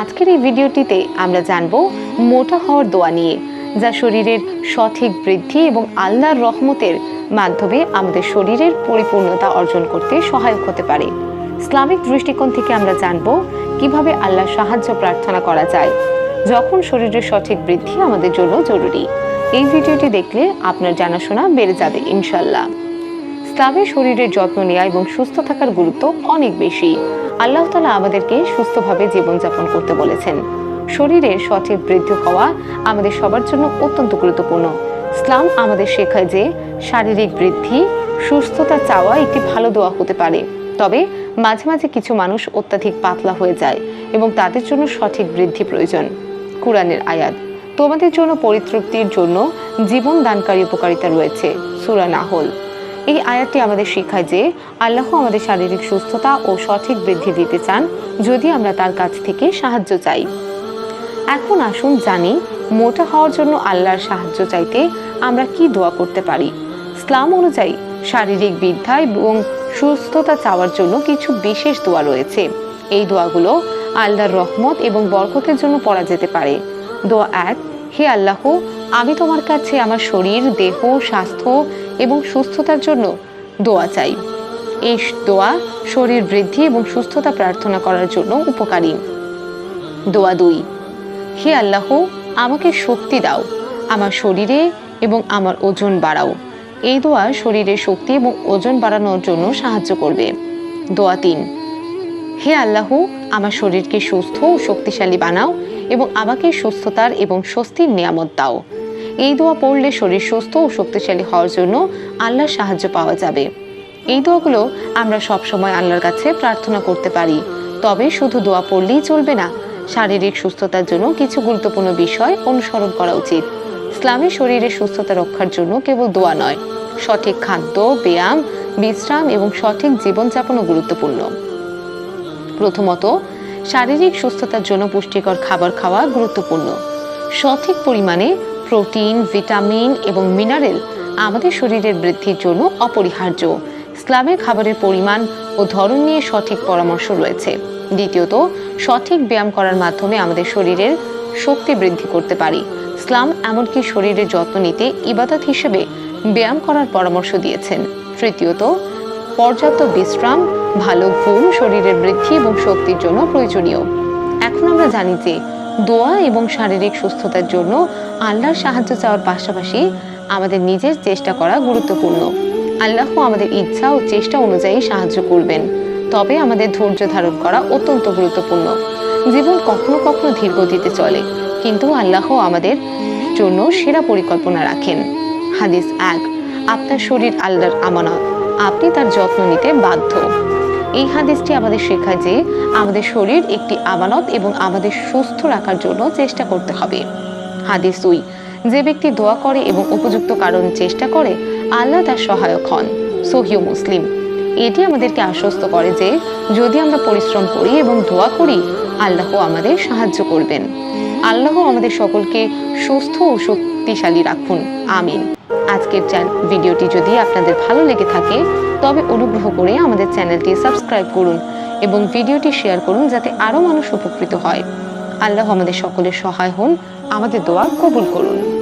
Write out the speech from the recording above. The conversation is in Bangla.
আজকের এই ভিডিওটিতে আমরা জানব মোটা হওয়ার দোয়া নিয়ে, যা শরীরের সঠিক বৃদ্ধি এবং আল্লাহর রহমতের মাধ্যমে আমাদের শরীরের পরিপূর্ণতা অর্জন করতে সহায়ক হতে পারে। ইসলামিক দৃষ্টিকোণ থেকে আমরা জানব কীভাবে আল্লাহ সাহায্য প্রার্থনা করা যায়, যখন শরীরের সঠিক বৃদ্ধি আমাদের জন্য জরুরি। এই ভিডিওটি দেখলে আপনার জানাশোনা বেড়ে যাবে ইনশাল্লাহ ইসলামে শরীরের যত্ন নেওয়া এবং সুস্থ থাকার গুরুত্ব অনেক বেশি। আল্লাহ তালা আমাদেরকে সুস্থভাবে জীবনযাপন করতে বলেছেন। শরীরের সঠিক বৃদ্ধি হওয়া আমাদের সবার জন্য অত্যন্ত গুরুত্বপূর্ণ। ইসলাম আমাদের শেখায় যে শারীরিক বৃদ্ধি, সুস্থতা চাওয়া একটি ভালো দোয়া হতে পারে। তবে মাঝে মাঝে কিছু মানুষ অত্যাধিক পাতলা হয়ে যায় এবং তাদের জন্য সঠিক বৃদ্ধি প্রয়োজন। কোরআনের আয়াত, তোমাদের জন্য পরিতৃপ্তির জন্য জীবন দানকারী উপকারিতা রয়েছে। সুরা নাহল। এই আয়াতটি আমাদের শিখায় যে আল্লাহ আমাদের শারীরিক সুস্থতা ও সঠিক বৃদ্ধি দিতে চান, যদি আমরা তার কাছ থেকে সাহায্য চাই। এখন আসুন জানি, মোটা হওয়ার জন্য আল্লাহর সাহায্য চাইতে আমরা কি দোয়া করতে পারি? ইসলাম অনুযায়ী, শারীরিক বৃদ্ধা এবং সুস্থতা চাওয়ার জন্য কিছু বিশেষ দোয়া রয়েছে। এই দোয়াগুলো আল্লাহর রহমত এবং বরকতের জন্য পড়া যেতে পারে। দোয়া এক, হে আল্লাহ, আমি তোমার কাছে আমার শরীর, দেহ, স্বাস্থ্য এবং সুস্থতার জন্য দোয়া চাই। এই দোয়া শরীর বৃদ্ধি এবং সুস্থতা প্রার্থনা করার জন্য উপকারী। দোয়া দুই, হে আল্লাহ, আমাকে শক্তি দাও, আমার শরীরে এবং আমার ওজন বাড়াও। এই দোয়া শরীরের শক্তি এবং ওজন বাড়ানোর জন্য সাহায্য করবে। দোয়া তিন, হে আল্লাহ, আমার শরীরকে সুস্থ ও শক্তিশালী বানাও এবং আমাকে সুস্থতার এবং স্বস্তির নিয়ামত দাও। এই দোয়া পড়লে শরীর সুস্থ ও শক্তিশালী হওয়ার জন্য আল্লাহর সাহায্য পাওয়া যাবে। এই দোয়াগুলো আমরা সবসময় আল্লাহর কাছে প্রার্থনা করতে পারি। তবে শুধু দোয়া পড়লেই চলবে না, শারীরিক সুস্থতার জন্য কিছু গুরুত্বপূর্ণ বিষয় অনুসরণ করা উচিত। ইসলামী শরীরের সুস্থতা রক্ষার জন্য কেবল দোয়া নয়, সঠিক খাদ্য, ব্যায়াম, বিশ্রাম এবং সঠিক জীবনযাপনও গুরুত্বপূর্ণ। প্রথমত, শারীরিক সুস্থতার জন্য পুষ্টিকর খাবার খাওয়া গুরুত্বপূর্ণ। সঠিক পরিমাণে প্রোটিন, ভিটামিন এবং মিনারেল আমাদের শরীরের বৃদ্ধির জন্য অপরিহার্য। ইসলামের খাবারের পরিমাণ ও ধরন নিয়ে সঠিক পরামর্শ রয়েছে। দ্বিতীয়ত, সঠিক ব্যায়াম করার মাধ্যমে আমাদের শরীরের শক্তি বৃদ্ধি করতে পারি। ইসলাম এমনকি শরীরের যত্ন নিতে ইবাদত হিসেবে ব্যায়াম করার পরামর্শ দিয়েছেন। তৃতীয়ত, পর্যাপ্ত বিশ্রাম, ভালো ঘুম শরীরের বৃদ্ধি এবং শক্তির জন্য প্রয়োজনীয়। এখন আমরা জানি যে দোয়া এবং শারীরিক সুস্থতার জন্য আল্লাহর সাহায্য চাওয়ার পাশাপাশি আমাদের নিজের চেষ্টা করা গুরুত্বপূর্ণ। আল্লাহ আমাদের ইচ্ছা ও চেষ্টা অনুযায়ী সাহায্য করবেন। তবে আমাদের ধৈর্য ধারণ করা অত্যন্ত গুরুত্বপূর্ণ। জীবন কখনো কখনো ধীর গতিতে চলে, কিন্তু আল্লাহ আমাদের জন্য সেরা পরিকল্পনা রাখেন। হাদিস এক, আপনার শরীর আল্লাহর আমানত। আপনি তার যত্ন নিতে বাধ্য। এই হাদিসটি আমাদের শেখায় যে আমাদের শরীর একটি আমানত এবং আমাদের সুস্থ রাখার জন্য চেষ্টা করতে হবে। হাদিস দুই, যে ব্যক্তি দোয়া করে এবং উপযুক্ত কারণ চেষ্টা করে, আল্লাহ তার সহায়ক হন। সহিও মুসলিম। এটি আমাদেরকে আশ্বস্ত করে যে যদি আমরা পরিশ্রম করি এবং দোয়া করি আল্লাহ আমাদের সাহায্য করবেন। আল্লাহ আমাদের সকলকে সুস্থ ও শক্তিশালী রাখুন। আমিন। আজকের ভিডিওটি যদি আপনাদের ভালো লেগে থাকে, তবে অনুগ্রহ করে আমাদের চ্যানেলটি সাবস্ক্রাইব করুন এবং ভিডিওটি শেয়ার করুন যাতে আরও মানুষ উপকৃত হয়। আল্লাহ আমাদের সকলের সহায় হন, আমাদের দোয়া কবুল করুন।